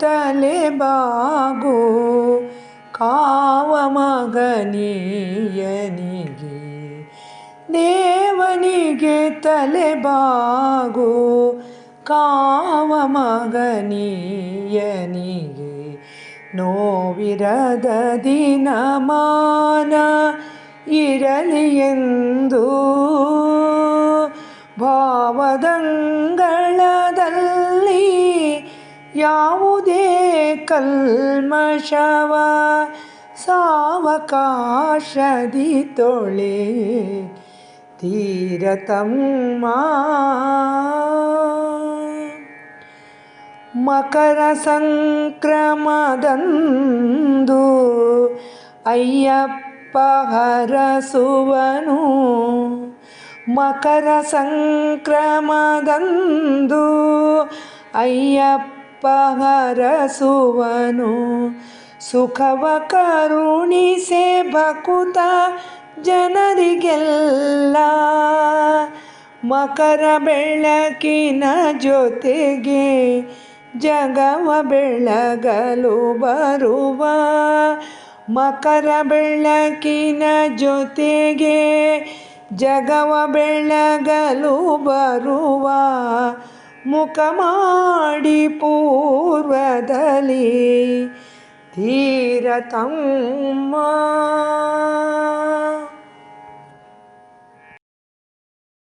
ತಲೆಬಾಗು ಕಾವ ಮಗನೀಯನಿಗೆ. ದೇವನಿಗೆ ತಲೆಬಾಗು ಕಾವ ಮಗನೀಯನಿಗೆ. ನೋವಿರದ ದಿನಮಾನ ಇರಲಿ ಎಂದು ಯಾವುದೇ ಕಲ್ಮಶವ ಸಾವಕಾಶದಿ ತೊಳೆ ತೀರತಮ್ಮ ಮಕರ ಸಂಕ್ರಮದಂದು ಅಯ್ಯಪ್ಪ ಹರಸುವನು. ಮಕರ ಸಂಕ್ರಮದಂದು ಅಯ್ಯಪ್ಪ ಹರಸುವನು ಸುಖವ ಕರುಣಿಸೆ ಭಕುತ ಜನರಿಗೆಲ್ಲ. ಮಕರ ಬೆಳಕಿನ ಜೊತೆಗೆ ಜಗವ ಬೆಳಗಲು ಬರುವ. ಮಕರ ಬೆಳಕಿನ ಜೊತೆಗೆ ಜಗವ ಬೆಳಗಲು ಬರುವ. ಮುಖ ಮಾಡಿ ಪೂರ್ವದಲ್ಲಿ ತೀರತಮ್ಮ.